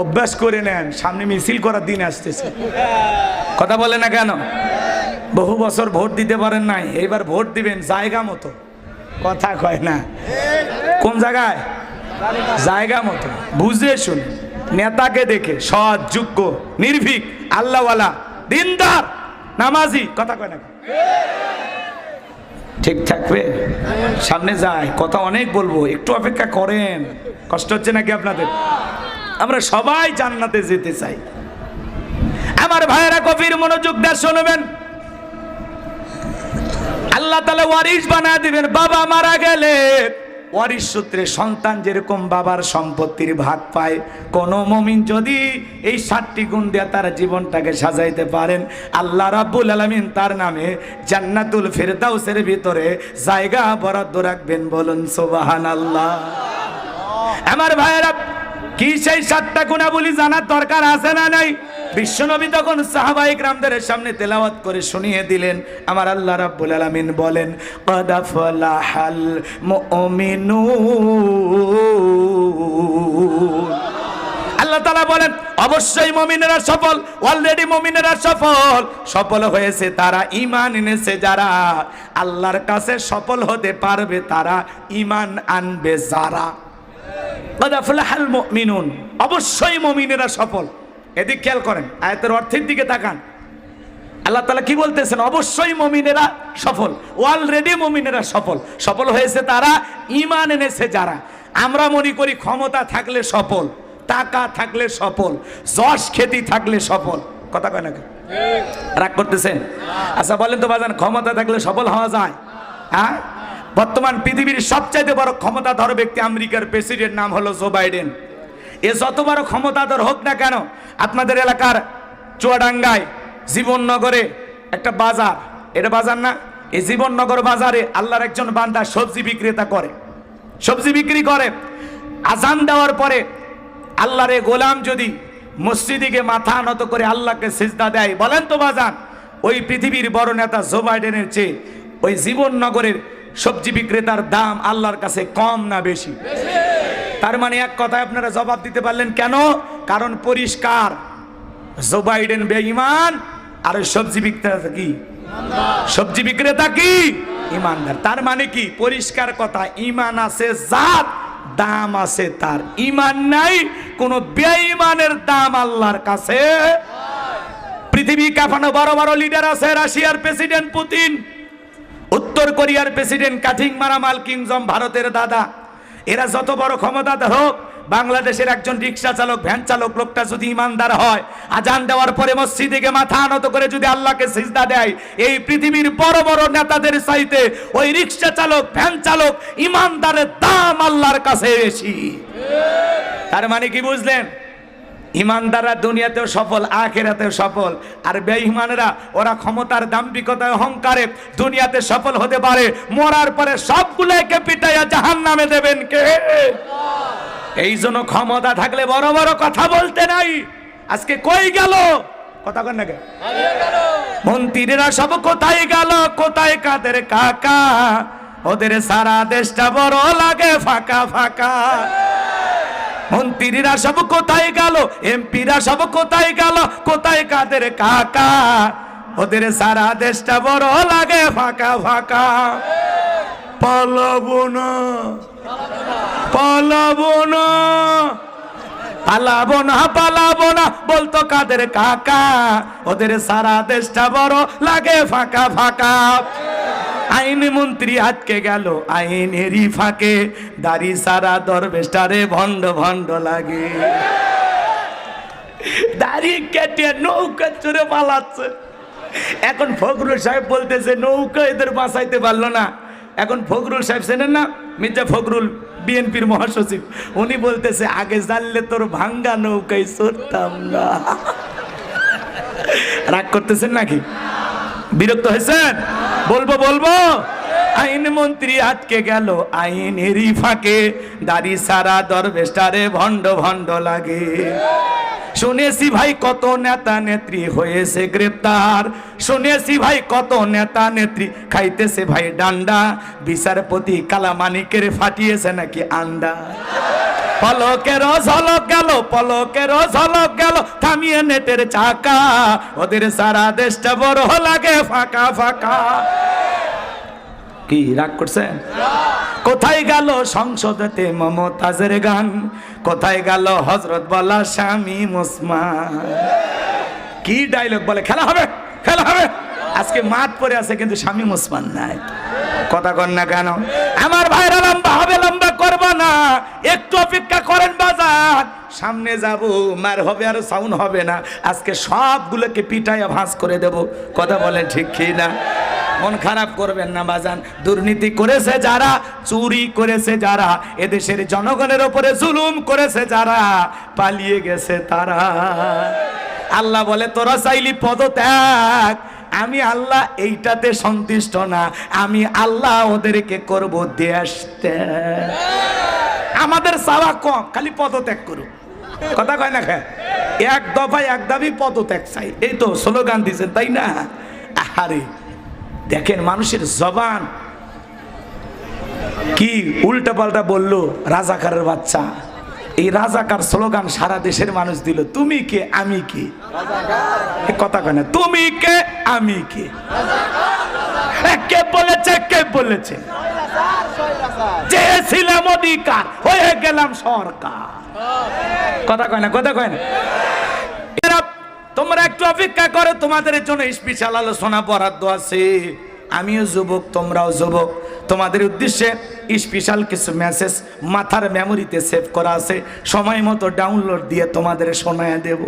অভ্যাস করে নেন, সামনে মিছিল করার দিন আসতেছে। কথা বলে না কেন? বহু বছর ভোট দিতে পারেন নাই, এইবার ভোট দিবেন জায়গা মতো। কথা কয় না। কোন জায়গায়? জায়গা মতো। বুঝে শুনে, নেতাকে দেখে, সৎ, যোগ্য, নির্ভীক, আল্লাহওয়ালা, দিনদার, নামাজি, কথা কয় না ঠিক থাকবে? সামনে যায়, কথা অনেক বলব, একটু অপেক্ষা করেন। কষ্ট হচ্ছে নাকি আপনাদের? আমরা সবাই জান্নাতে যেতে চাই। আমার ভাইয়েরা কফির মনোযোগ দিয়ে শুনবেন। আল্লাহ তালা ওয়ারিস বানা দিবেন, বাবা মারা গেলে। ওয়ারিস সূত্রে সন্তান যেরকম বাবার সম্পত্তির ভাগ পায়, কোন মমিন যদি এই সাতটি গুণ দিয়ে তার জীবনটাকে সাজাইতে পারেন, আল্লাহ রাব্বুল আলামিন তার নামে জান্নাতুল ফেরদাউসের ভিতরে জায়গা বরাদ্দ রাখবেন বলুন সোবাহান আল্লাহ আমার ভাইয়েরা কি সেই সাতটা গুণাবলী জানার দরকার আছে না নাই? বিশ্বনবী তখন সাহাবাহিক রামদের সামনে তেলাওয়াত করে শুনিয়ে দিলেন। আমার আল্লাহ রাব্বুল আলামিন বলেন কদাফলাহাল মুমিনুন আল্লাহ তালা বলেন, অবশ্যই মমিনেরা সফল অলরেডি মমিনেরা সফল। সফল হয়েছে তারা ইমান এনেছে যারা। আল্লাহর কাছে সফল হতে পারবে তারা ইমান আনবে যারা। মিনুন অবশ্যই মমিনেরা সফল। এদিক খেয়াল করেন আয়তের অর্থের দিকে তাকান। আল্লাহ তালা কি বলতেছেন? অবশ্যই মমিনেরা সফল। অলরেডি মমিনেরা সফল। সফল হয়েছে তারা ইমান এনেছে যারা। আমরা মনে করি ক্ষমতা থাকলে সফল টাকা থাকলে সফল যশ খেতি থাকলে সফল। কথা কয় না রাগ করতেছেন? আচ্ছা বলেন তো বাজান ক্ষমতা থাকলে সফল হওয়া যায়? হ্যাঁ? বর্তমান পৃথিবীর সবচাইতে বড় ক্ষমতাধর ব্যক্তি আমেরিকার প্রেসিডেন্ট নাম হলো জো বাইডেন। এ যত বড় ক্ষমতাধর হোক না কেন, আপনাদের এলাকার চুয়াডাঙ্গায় জীবননগরে একটা বাজার। এটা বাজার না, এই জীবননগর বাজারে আল্লাহর একজন বান্দা সবজি বিক্রেতা করে। সবজি বিক্রি করে। আজান দেওয়ার পরে আল্লাহরে গোলাম যদি মসজিদিকে মাথা নত করে আল্লাহকে সিজদা দেয়, বলেন তো বাজান, ওই পৃথিবীর বড় নেতা জো বাইডেনের চেয়ে ওই জীবননগরের সবজি বিক্রেতার দাম আল্লাহর কাছে কম না বেশি? তার মানে এক কথায় আপনারা জবাব দিতে পারলেন, কেন? কারণ পরিষ্কার। জো বাইডেন বেঈমান, আর সবজি বিক্রেতা কি? সবজি বিক্রেতা কি? ইমানদার তার মানে কি? পরিষ্কার কথা ইমান আছে জাত, দাম আছে তার। ইমান নাই, কোন বেঈমানের দাম আল্লাহর কাছে পৃথিবী কাঁপানো বড় বড় লিডার আছে, রাশিয়ার প্রেসিডেন্ট পুতিন। উত্তর কোরিয়ার প্রেসিডেন্ট কাঠিং মারা মাল কিংজম ভারতের দাদা। এরা যত বড় ক্ষমতাধর হোক, বাংলাদেশের একজন রিক্সা চালক, ভ্যান চালক, লোকটা যদি ইমানদার হয়, আজান দেওয়ার পরে মসজিদে মাথা আনত করে যদি আল্লাহকে সিজদা দেয়, এই পৃথিবীর বড় বড় নেতাদের চাইতে ওই রিক্সা চালক, ভ্যান চালক ইমানদারের দাম আল্লাহর কাছে বেশি। তার মানে কি বুঝলেন? ইমানদাররা দুনিয়াতেও সফল, আখেরাতেও সফল। আর বেঈমানেরা, ওরা ক্ষমতার দাম্ভিকতায়, অহংকারে দুনিয়াতে সফল হতে পারে। মরার পরে সবগুলোকে পিটাইয়া জাহান নামে দেবেন কে? এই জন্য ক্ষমতা থাকলে বড় বড় কথা বলতে নাই। আজকে কই গেল? কথা কন না কে? মন্ত্রীরা সব কোথায় গেল? কোথায় কাদের কাকা? ওদের সারা দেশটা বড় লাগে ফাঁকা ফাঁকা। মন্ত্রীরা সব কোথায় গেল? এমপিরা সব কোথায় গেল? কোথায় কাদের কাকা? ওদের সারা দেশটা বড় লাগে ফাঁকা ফাঁকা। পালাবো না। পালাবো না পালাবো না, বলতো কাদের কাকা? ওদের সারা দেশটা বড় লাগে ফাঁকা ফাঁকা। আইন মন্ত্রী আটকে গেল, আইনেরই ফাঁকে, দাড়ি সারা দরবেশটারে ভণ্ড ভণ্ড লাগে। দাড়ি কেটে নৌকা চড়ে পালাচ্ছে। এখন ফখরুল সাহেব বলতেছে, নৌকা এদের বাঁচাইতে পারল না। এখন ফখরুল সাহেব চেনেন না? মির্জা ফখরুল, বিএনপির মহাসচিব, উনি বলতেছে, আগে জানলে তোর ভাঙ্গা নৌকায় চড়তাম না। রাগ করতেছেন নাকি? বিরক্ত হয়েছেন? বলব বলব? আইন মন্ত্রী আটকে গেল, আইনেরই ফাঁকে। দাড়ি সারা দরবেশটারে ভণ্ড ভণ্ড লাগে। শুনেছি ভাই কত নেতা নেত্রী হয়েছে গ্রেপ্তার। শুনেছি ভাই কত নেতা নেত্রী খাইতেছে ভাই ডান্ডা। বিচারপতি কালামানিকের ফাটিয়েছে নাকি আন্ডা। পলকের ঝলক গেল, পলকের ঝলক গেল, থামিয়ে নেটের চাকা। ওদের সারা দেশটা বড় লাগে, ফাঁকা ফাঁকা। কি রাগ করছেন কোথায় গেল সংসদেতে মমতাজের গান? কোথায় গেল হজরত বলা স্বামী মুসমান? কি ডায়লগ বলে? খেলা হবে খেলা হবে। আজকে মাঠ পরে আছে, কিন্তু স্বামী মুসমান নাই। কথা কন না কেন? আমার ভাইরা লম্বা হবে, লম্বা করব না। একটু অপেক্ষা করেন বাজার। সামনে যাব, মার হবে আর সাউন্ড হবে না। আজকে সবগুলোকে পিটাইয়া ভাঁজ করে দেব। কথা বলেন ঠিক কি না? মন খারাপ করবেন না বাজান। দুর্নীতি করেছে যারা, চুরি করেছে যারা, এদেশের জনগণের ওপরে জুলুম করেছে যারা, পালিয়ে গেছে তারা। আল্লাহ বলে, তোরা চাইলি পদত্যাগ আমি আল্লাহ এইটাতে সন্তুষ্ট না, আমি আল্লাহ ওদেরকে করব দেশ ত্যাগ। আমাদের চাওয়া কম, খালি পদত্যাগ করুক। কথা কয় না এক দফায় এক দাবি, পদত্যাগ চাই। এই তো স্লোগান দিয়েছেন, তাই না? আরে দেখেন মানুষের জবান কি উল্টা পাল্টা বলল রাজাকারের বাচ্চা। এই রাজাকার স্লোগান সারা দেশের মানুষ দিল, তুমি কে, আমি কে? কথা কয় না, তুমি কে, আমি কে? কে বলেছে কে বলেছে? চেয়েছিলাম অধিকার, হয়ে গেলাম সরকার। কথা কয় না, কথা কয় না? তোমরা একটু অপেক্ষা করো, তোমাদের জন্য স্পেশাল আলোচনা বরাদ্দ আছে। আমিও যুবক, তোমরাও যুবক। তোমাদের উদ্দেশ্যে স্পেশাল কিছু মেসেজ মাথার মেমোরিতে সেভ করা আছে। সময় মতো ডাউনলোড দিয়ে তোমাদের শোনায় দেব।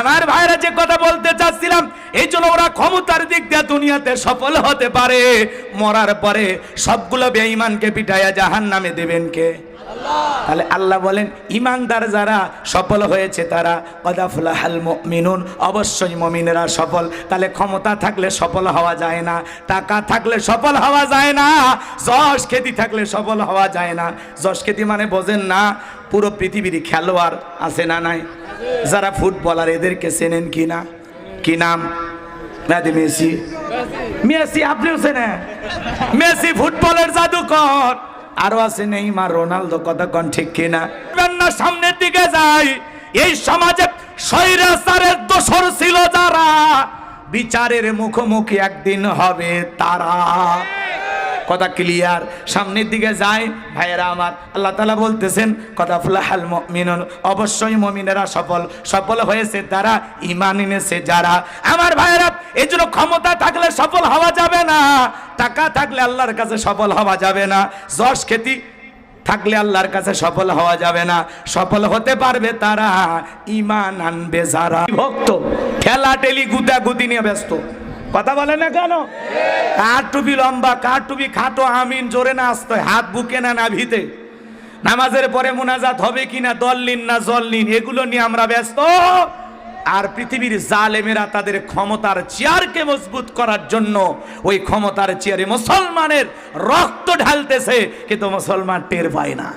আমার ভাইরা যে কথা বলতে চাচ্ছিলাম, এই জন্য ওরা ক্ষমতার দিক দিয়ে দুনিয়াতে সফল হতে পারে। মরার পরে সবগুলো বেঈমানকে পিটাইয়া জাহান নামে দেবেন কে? তাহলে আল্লাহ বলেন, ইমানদার যারা সফল হয়েছে তারা, কদাফুলাহাল মিনুন অবশ্যই মমিনেরা সফল। তাহলে ক্ষমতা থাকলে সফল হওয়া যায় না, টাকা থাকলে সফল হওয়া যায় না, যশ খ্যাতি থাকলে সফল হওয়া যায় না। যশ খ্যাতি মানে বোঝেন না, পুরো পৃথিবীর খেলোয়াড় আছে না নাই? যারা ফুটবলার, এদেরকে চেনেন কি না? কি নাম? মেসি। মেসি, আপনিও চেনেন? মেসি ফুটবলের জাদুকর। আরও আছে নেইমার রোনালদো কতক্ষণ ঠিক কিনা? না সামনের দিকে যাই এই সমাজে স্বৈরাচারের দোসর ছিল যারা। বিচারের মুখোমুখি একদিন হবে তারা। কথা ক্লিয়ার সামনের দিকে যায়। ভাইয়েরা আমার আল্লাহ তালা বলতেছেন কথা ফুলাহাল মিনুন অবশ্যই মমিনেরা সফল। সফল হয়েছে তারা ইমান এনেছে যারা। আমার ভাইয়েরা এই জন্য ক্ষমতা থাকলে সফল হওয়া যাবে না। টাকা থাকলে আল্লাহর কাছে সফল হওয়া যাবে না। যশ খ্যাতি থাকলে আল্লাহর কাছে সফল হওয়া যাবে না। সফল হতে পারবে তারা। ইমান আনবে যারা। ভক্ত ঠেলা টেলি গুতা গুতি নিয়ে ব্যস্ত। কথা বলে না কেন? কার টুপি লম্বা কার টুপি খাটো, আমিন, জোরে না আসতে। হাত বুকে না নাভিতে। নামাজের পরে মোনাজাত হবে কিনা দললিন না জললিন এগুলো নিয়ে আমরা ব্যস্ত। আর পৃথিবীর জালেমেরা তাদের ক্ষমতার চেয়ারকে মজবুত করার জন্য ওই ক্ষমতার চেয়ারে মুসলমানের রক্ত ঢালতেছে, কিন্তু মুসলমান টের পায় না।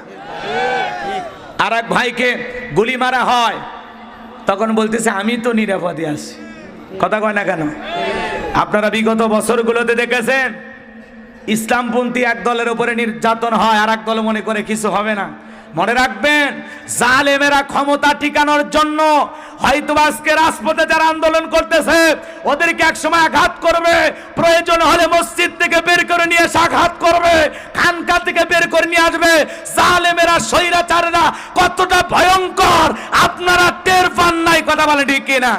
আর এক ভাইকে গুলি মারা হয়, তখন বলতেছে, আমি তো নিরাপদে আছি। কথা কয় না কেন? আপনারা বিগত বছরগুলোতে দেখেছেন, ইসলামপন্থী এক দলের উপরে নির্যাতন হয় আর এক দল মনে করে কিছু হবে না। মনে রাখবেন, জালেমেরা ক্ষমতা টিকানোর জন্য হয়তো আজকে রাজপথে যারা আন্দোলন করতেছে, ওদেরকে একসময় আঘাত করবে। প্রয়োজন হলে মসজিদ থেকে বের করে নিয়ে এসে আঘাত করবে। খানকা থেকে বের করে নিয়ে আসবে। জালেমেরা, স্বৈরাচারেরা কতটা ভয়ঙ্কর, আপনারা টের পান নাই, কথা বলে ঠিক কিনা?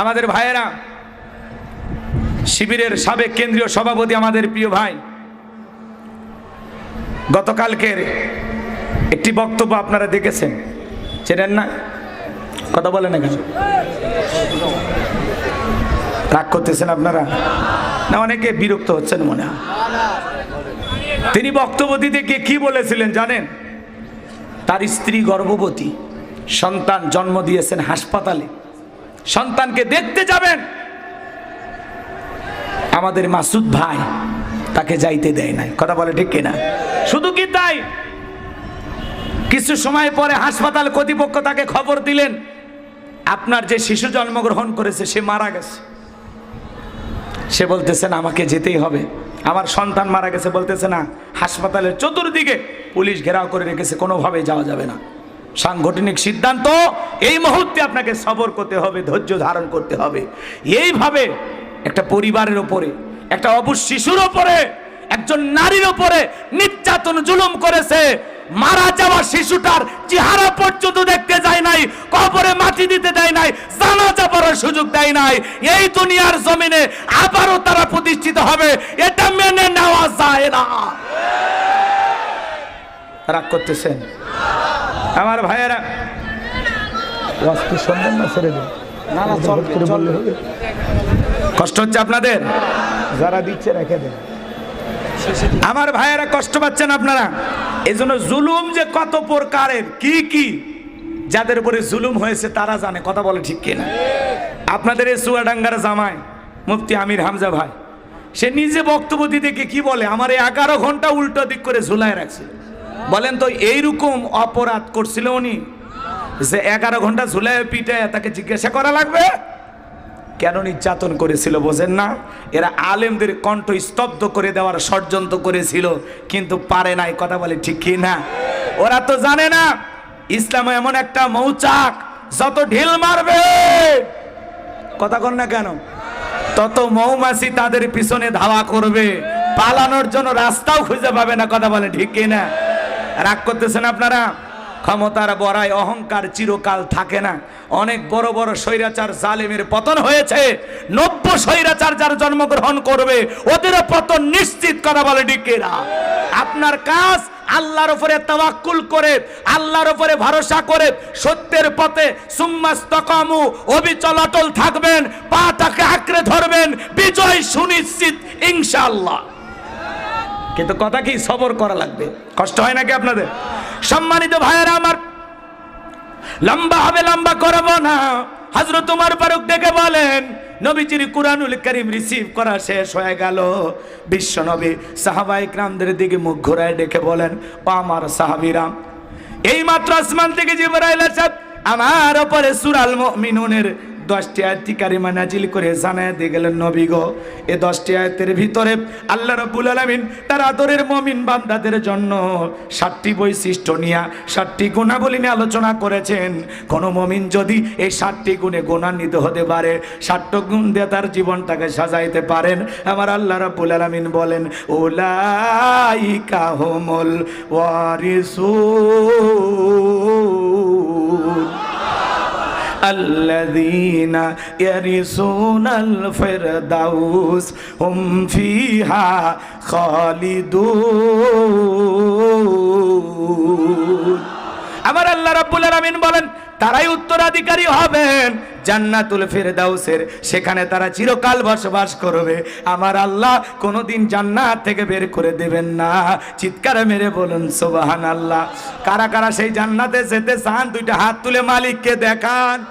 আমাদের ভাইয়েরা, শিবিরের সাবেক কেন্দ্রীয় সভাপতি আমাদের প্রিয় ভাই, গতকালকের একটি বক্তব্য আপনারা দেখেছেন। চেনেন না? কথা বলেন না কেন? রাগ করতেছেন আপনারা? না, অনেকে বিরক্ত হচ্ছেন মনে হয়। তিনি বক্তব্য দিতে গিয়ে কি বলেছিলেন জানেন? তার স্ত্রী গর্ভবতী, সন্তান জন্ম দিয়েছেন হাসপাতালে। সন্তানকে দেখতে যাবেন। আমাদের মাসুদ ভাই তাকে যাইতে দেয় নাই। কথা বলে ঠিক কিনা? শুধু কি তাই? কিছু সময় পরে হাসপাতাল কর্তৃপক্ষ তাকে খবর দিলেন। আপনার যে শিশু জন্মগ্রহণ করেছে, সে মারা গেছে। সে বলতেছেন আমাকে যেতেই হবে। আমার সন্তান মারা গেছে, বলতেছে, না, হাসপাতালের চতুর্দিকে পুলিশ ঘেরাও করে রেখেছে কোনোভাবে যাওয়া যাবে না। সাংগঠনিক সিদ্ধান্ত, এই মুহূর্তে আপনাকে সবর করতে হবে, ধৈর্য ধারণ করতে হবে। এইভাবে একটা পরিবারের ওপরে, একটা অবুজ শিশুর ওপরে, একজন নারীর ওপরে নির্যাতন জুলুম করেছে। মারা যাওয়া শিশুটার চেহারা পর্যন্ত দেখতে যায় নাই কবরে মাটি দিতে দেয় নাই জানাজা পড়ার সুযোগ দেয় নাই। এই দুনিয়ার জমিনে আবারও তারা প্রতিষ্ঠিত হবে এটা মেনে নেওয়া যায় না। রাগ করতেছেন? আমার ভাইয়েরা শুনবেন না ছেড়ে দিন। না না চলবে করে বললে চলবে। হবে কষ্ট হচ্ছে আপনাদের? যারা দিচ্ছে রেখে দেন। আমার ভাইয়েরা কষ্ট পাচ্ছেন আপনারা? এই জন্য জুলুম যে কত প্রকারের, কি কি, যাদের উপরে জুলুম হয়েছে তারা জানে, কথা বলে ঠিক কিনা। আপনাদের এই সুয়াডাঙ্গার জামাই, মুফতি আমির হামজা ভাই, সে নিজে বক্তব্য দিতে কি বলে, আমার এই এগারো ঘণ্টা উল্টো দিক করে ঝুলায় রাখছে। বলেন তো, এইরকম অপরাধ করছিল উনি, যে এগারো ঘণ্টা ঝুলায় পিঠে তাকে জিজ্ঞাসা করা লাগবে? কেন নির্যাতন করেছিল বোঝেন না? এরা আলেমদের কণ্ঠ স্তব্ধ করে দেওয়ার ষড়যন্ত্র করেছিল, কিন্তু পারে নাই, কথা বলে ঠিক না? ওরা তো জানে না, ইসলাম এমন একটা মৌচাক, যত ঢিল মারবে। কথা কন না কেন? তত মৌমাছি তাদের পিছনে ধাওয়া করবে, পালানোর জন্য রাস্তাও খুঁজে পাবে না, কথা বলে ঠিক না? রাগ করতেছেন আপনারা? ক্ষমতার বড়াই অহংকার চিরকাল থাকে না। অনেক বড় বড় স্বৈরাচার জালেমের পতন হয়েছে। নব্য স্বৈরাচার যার জন্মগ্রহণ করবে, ওদেরও পতন নিশ্চিত কথা বলে ডিকেরা। আপনার কাজ আল্লাহর উপরে তাওয়াক্কুল করে, আল্লাহর উপরে ভরসা করে, সত্যের পথে সুম্মাস্তকামু অবিচল অটল থাকবেন, পাটাকে আঁকড়ে ধরবেন, বিজয় সুনিশ্চিত ইনশাআল্লাহ। কিন্তু কথা কি, সবর করা লাগবে? কষ্ট হয় নাকি আপনাদের? সম্মানিত ভাইয়েরা আমার, লম্বা হবে, লম্বা করব না। হজরত তোমার ফারুক দেখে বলেন, নবীজির কুরআনুল করিম রিসিভ করা শেষ হয়ে গেল। বিশ্ব নবী সাহাবাই ক্রামদের দিকে মুখ ঘোরায় ডেকে বলেন, ও আমার সাহাবিরাম এই মাত্র আসমান থেকে জিবরাইল আসাদ আমার ওপরে সুরাল মুমিনুনের দশটি আয়াতি কারিমা নাজিল করে জানায় দিয়ে গেলেন, নবী গো, এ দশটি আয়াতের ভিতরে আল্লাহ রব্বুল আলামিন তার আদরের মমিন বান্দাদের জন্য ষাটটি বৈশিষ্ট্য নিয়ে ষাটটি গুণাবলী নিয়ে আলোচনা করেছেন। কোনো মমিন যদি এই ষাটটি গুণে গুণান্বিত হতে পারে ষাট্ট গুণ দিয়ে তার জীবনটাকে সাজাইতে পারেন, আমার আল্লাহ রাব্বুল আলামিন বলেন ওলাইকা হোমল ওয়ারিসুন। الذين يرثون الفردوس هم فيها خالدون আমার আল্লাহ রাব্বুল আলামিন বলেন তারাই উত্তরাধিকারী হবেন। জান্নাতুল ফেরদাউসের, সেখানে তারা চিরকাল বসবাস করবে। আমার আল্লাহ কোনোদিন জান্নাত থেকে বের করে দেবেন না। চিৎকার মেরে বলুন সোবাহান আল্লাহ কারা কারা সেই জান্নাতে যেতে চান, দুইটা হাত তুলে মালিককে দেখান।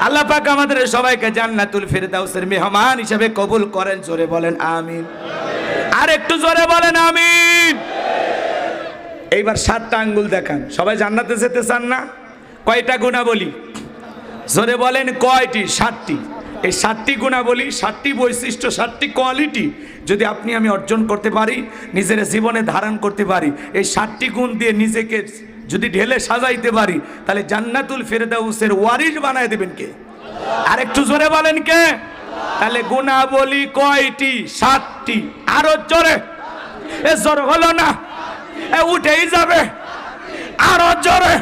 আল্লাহ পাক আমাদের সবাইকে জান্নাতুল ফেরদাউসের মেহমান হিসেবে কবুল করেন, জোরে বলেন, আমিন। আর একটু জোরে বলেন, আমিন। এইবার সাতটা আঙ্গুল দেখান। সবাই জান্নাতে যেতে চান না? কয়টা গুণা বলি জোরে বলেন কয়টি? সাতটি। এই সাতটি গুণা বলি ষাটটি বৈশিষ্ট্য, সাতটি কোয়ালিটি যদি আপনি আমি অর্জন করতে পারি, নিজের জীবনে ধারণ করতে পারি, এই সাতটি গুণ দিয়ে নিজেকে যদি ঢেলে সাজাইতে পারি, তাহলে জান্নাতুল ফেরদাউসের ওয়ারিশ বানায় দেবেন কে? আর একটু জোরে বলেন কে? তাহলে গুণা বলি কয়টি? সাতটি। আরও জোরে। এ জোর হলো না। এ উঠেই যাবে। আরও জোরে।